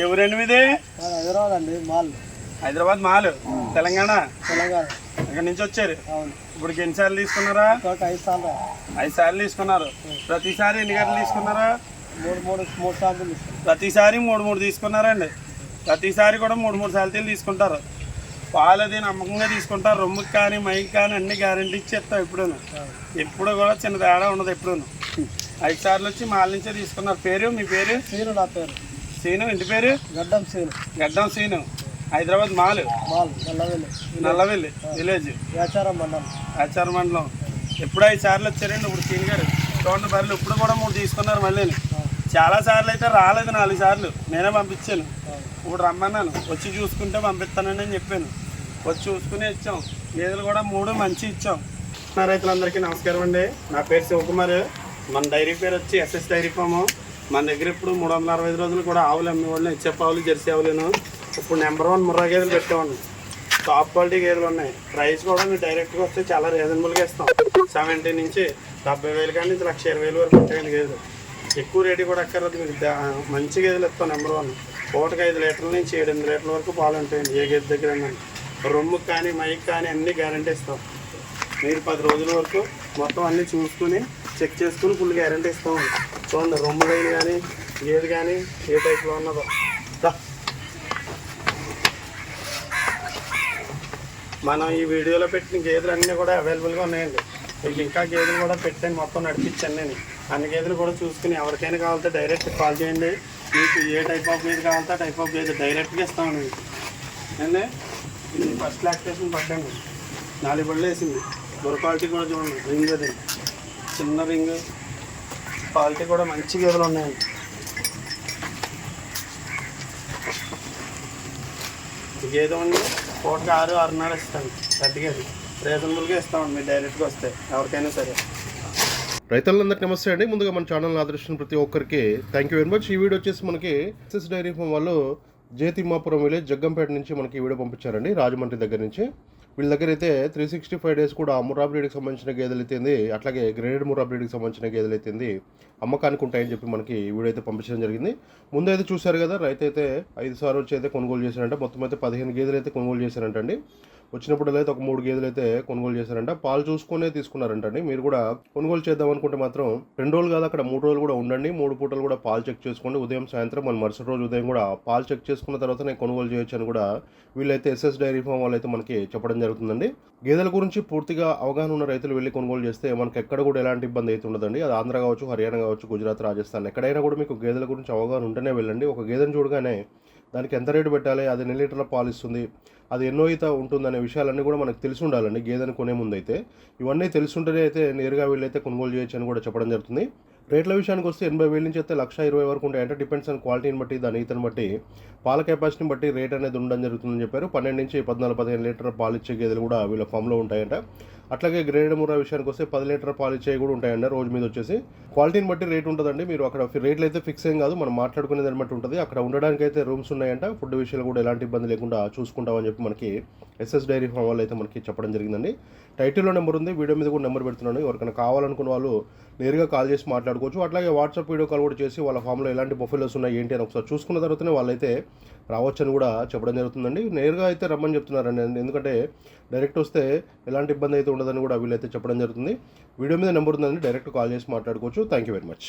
ఎవరండి మీది హైదరాబాద్ అండి మాల్. హైదరాబాద్ మాల్ తెలంగాణ. తెలంగాణ. అక్కడి నుంచి వచ్చారు? అవును. ఇప్పుడు ఎన్నిసార్లు తీసుకున్నారా? ఒక ఐదు సార్లు. ఐదు సార్లు తీసుకున్నారు. ప్రతిసారి ఎన్ని గంటలు తీసుకున్నారా? మూడు మూడు మూడు సార్లు ప్రతిసారి మూడు మూడు తీసుకున్నారండి. ప్రతిసారి కూడా మూడు మూడు సార్లు తీసుకుంటారు. పాలు అది నమ్మకంగా తీసుకుంటారు. రొమ్ముకి కానీ మైకి కానీ అన్ని గ్యారంటీ ఇచ్చేస్తాం ఎప్పుడూ ఎప్పుడు కూడా చిన్న తేడా ఉండదు ఎప్పుడూ ఐదు సార్లు వచ్చి మాల నుంచే తీసుకున్నారు. పేరు మీ పేరు? సీను నా పేరు. సీను ఇంటి పేరు? గడ్డం సీను. గడ్డం సీను. హైదరాబాద్ మాల్? మాల్ నల్లవెల్లి. నల్లవెల్లి విలేజ్. వ్యాచారం మండలం. ఆచార మండలం. ఎప్పుడు ఐదు సార్లు వచ్చారండి ఇప్పుడు సీన్ గారు. చూడండి బర్రెలు ఇప్పుడు కూడా మూడు తీసుకున్నారు మళ్ళీ. చాలా సార్లు అయితే రాలేదు నాలుగు సార్లు. నేనే పంపించాను. ఇప్పుడు రమ్మన్నాను. వచ్చి చూసుకుంటే పంపిస్తానని అని చెప్పాను. వచ్చి చూసుకుని ఇచ్చాం. గేదెలు కూడా మూడు మంచి ఇచ్చాం. నా రైతులందరికీ నమస్కారం అండి. నా పేరు శివకుమార్. మన డైరీ పేరు వచ్చి ఎస్ఎస్ డైరీ ఫాము. మన దగ్గర ఇప్పుడు మూడు వందల అరవై ఐదు రోజులు కూడా ఆవులు అమ్మేవాళ్ళు ఇచ్చే ఆవులు జెర్సీ ఆవులను ఇప్పుడు నెంబర్ వన్ ముర్రా గేదెలు పెట్టేవాడిని టాప్ క్వాలిటీ గేదెలు ఉన్నాయి. ప్రైస్ కూడా మీరు డైరెక్ట్గా వస్తే చాలా రీజనబుల్గా ఇస్తాం. సెవెంటీ నుంచి డెబ్బై వేలు కానీ నుంచి లక్ష ఇరవై వేలు వరకు ఉంటాయండి గేదెలు. ఎక్కువ రేటు కూడా అక్కర్లేదు మీకు. మంచి గేదెలు ఇస్తాం నెంబర్ వన్. పూటకి ఐదు లీటర్ల నుంచి ఏడు ఎనిమిది లీటర్ల వరకు పాలు ఉంటాయండి ఏ గేదె దగ్గర రొమ్ము కానీ మైక్ కానీ అన్నీ గ్యారంటీ ఇస్తాం. మీరు పది రోజుల వరకు మొత్తం అన్నీ చూసుకుని చెక్ చేసుకుని ఫుల్ గ్యారంటీ ఇస్తాం చూడండి రొమ్ము లైన్ కానీ గేదె కానీ ఏ టైప్లో ఉన్నదో. మనం ఈ వీడియోలో పెట్టిన గేదెలు అన్నీ కూడా అవైలబుల్గా ఉన్నాయండి. మీకు ఇంకా గేదెలు కూడా పెట్టాను మొత్తం నడిపించాను నేను. అన్ని గేదెలు కూడా చూసుకుని ఎవరికైనా కావాలంటే డైరెక్ట్ కాల్ చేయండి. మీకు ఏ టైప్ ఆఫ్ గేదె కావాలంటే టైప్ ఆఫ్ గేదె డైరెక్ట్గా ఇస్తామండి మీకు అండి ఇది ఫస్ట్ లాక్టేషన్ పడ్డండి. నాలుగు బళ్ళు వేసింది. బుర్ర క్వాలిటీ కూడా చూడండి. రింగ్ అది. చిన్న రింగ్ క్వాలిటీ కూడా మంచి గేదెలు ఉన్నాయండి. గేదె ఉంది. పూటకి ఆరు ఆరున్నర ఇస్తాను గట్టిగా రీజనబుల్గా ఇస్తామండి. మీరు డైరెక్ట్గా వస్తే ఎవరికైనా సరే. రైతులందరికీ నమస్తే అండి. ముందుగా మన ఛానల్ ఆదర్శించిన ప్రతి ఒక్కరికి థ్యాంక్ యూ వెరీ మచ్ ఈ వీడియో వచ్చేసి మనకి ఎస్ఎస్ డైరీ ఫామ్ వాళ్ళు జేతిమ్మాపురం విలేజ్ జగ్గంపేట నుంచి మనకి ఈ వీడియో పంపించారండి. రాజమండ్రి దగ్గర నుంచి. వీళ్ళ దగ్గర అయితే త్రీ సిక్స్టీ ఫైవ్ డేస్ కూడా ముర్రా బ్రీడ్కి సంబంధించిన గేదెలు అయితేంది అట్లాగే గ్రేడెడ్ ముర్రా బ్రీడ్కి సంబంధించిన గేదెలు అయితేంది అమ్మకానికి ఉంటాయని చెప్పి మనకి వీడియో అయితే పంపించడం జరిగింది. ముందైతే చూశారు కదా రైతు అయితే ఐదు సార్లు వచ్చి అయితే కొనుగోలు చేశారంట. మొత్తం అయితే పదిహేను గేదెలు అయితే కొనుగోలు చేశారంటండి. వచ్చినప్పుడు అయితే ఒక మూడు గేదెలు అయితే కొనుగోలు చేశారంట. పాలు చూసుకునే తీసుకున్నారంటండి. మీరు కూడా కొనుగోలు చేద్దాం అనుకుంటే మాత్రం రెండు రోజులు కాదు అక్కడ మూడు రోజులు కూడా ఉండండి. మూడు పూటలు కూడా పాలు చెక్ చేసుకోండి. ఉదయం సాయంత్రం మన మరుసటి రోజు ఉదయం కూడా పాలు చెక్ చేసుకున్న తర్వాత నేను కొనుగోలు చేయొచ్చు అని కూడా వీళ్ళైతే ఎస్ఎస్ డైరీ ఫామ్ వాళ్ళు అయితే మనకి చెప్పడం జరుగుతుందండి. గేదెల గురించి పూర్తిగా అవగాహన ఉన్న రైతులు వెళ్ళి కొనుగోలు చేస్తే మనకి ఎక్కడ కూడా ఎలాంటి ఇబ్బంది అయితే ఉండదండి. అది ఆంధ్ర కావచ్చు హర్యానా కావచ్చు గుజరాత్ రాజస్థాన్ ఎక్కడైనా కూడా మీకు గేదెల గురించి అవగాహన ఉంటేనే వెళ్ళండి. ఒక గేదెను చూడగానే దానికి ఎంత రేటు పెట్టాలి అది ఎన్ని లీటర్ల పాలు ఇస్తుంది అది ఎన్నో ఈత ఉంటుందనే విషయాలన్నీ కూడా మనకు తెలిసి ఉండాలండి గేదెను కొనే ముందు అయితే ఇవన్నీ తెలుసుంటేనే అయితే నేరుగా వీళ్ళైతే కొనుగోలు చేయొచ్చు అని కూడా చెప్పడం జరుగుతుంది. రేట్ల విషయానికి వస్తే ఎనభై వేల నుంచి అయితే లక్ష ఇరవై వరకు ఉంటాయి. అంటే డిపెండ్స్ ఆన్ క్వాలిటీని బట్టి దాని ఈతను బట్టి పాల కెపాసిటీని బట్టి రేట్ అనేది ఉండడం జరుగుతుందని చెప్పారు. పన్నెండు నుంచి పద్నాలుగు పదిహేను లీటర్ పాలు ఇచ్చే గేదెలు కూడా వీళ్ళ ఫామ్లో ఉంటాయంట. అట్లాగే గ్రేడ్ ముర్రా విషయానికి వస్తే పది లీటర్ పాలు ఇచ్చేవి కూడా ఉంటాయండి రోజు మీద వచ్చేసి. క్వాలిటీని బట్టి రేట్ ఉంటుందండి. మీరు అక్కడ రేట్లు అయితే ఫిక్స్ ఏం కాదు. మనం మాట్లాడుకునే దాన్ని బట్టి ఉంటుంది. అక్కడ ఉండడానికి అయితే రూమ్స్ ఉన్నాయంట. ఫుడ్ విషయాలు కూడా ఎలాంటి ఇబ్బంది లేకుండా చూసుకుంటామని చెప్పి మనకి ఎస్ఎస్ డైరీ ఫామ్ వాళ్ళు అయితే మనకి చెప్పడం జరిగిందండి. టైటిల్లో నెంబర్ ఉంది. వీడియో మీద కూడా నెంబర్ పెడుతున్నాను. ఎవరికైనా కావాలనుకున్న వాళ్ళు నేరుగా కాల్ చేసి మాట్లాడుకోవచ్చు. అట్లాగే వాట్సాప్ వీడియో కాల్ కూడా చేసి వాళ్ళ ఫామ్లో ఎలాంటి బొఫెలోస్ ఉన్నాయి ఏంటి అని ఒకసారి చూసుకున్న తర్వాతనే వాళ్ళైతే రావచ్చని కూడా చెప్పడం జరుగుతుందండి. నేరుగా అయితే రమ్మని చెప్తున్నారండి. ఎందుకంటే డైరెక్ట్ వస్తే ఎలాంటి ఇబ్బంది అయితే ఉండదని కూడా వీళ్ళైతే చెప్పడం జరుగుతుంది. వీడియో మీద నెంబర్ ఉందండి డైరెక్ట్ కాల్ చేసి మాట్లాడుకోవచ్చు. Thank you very much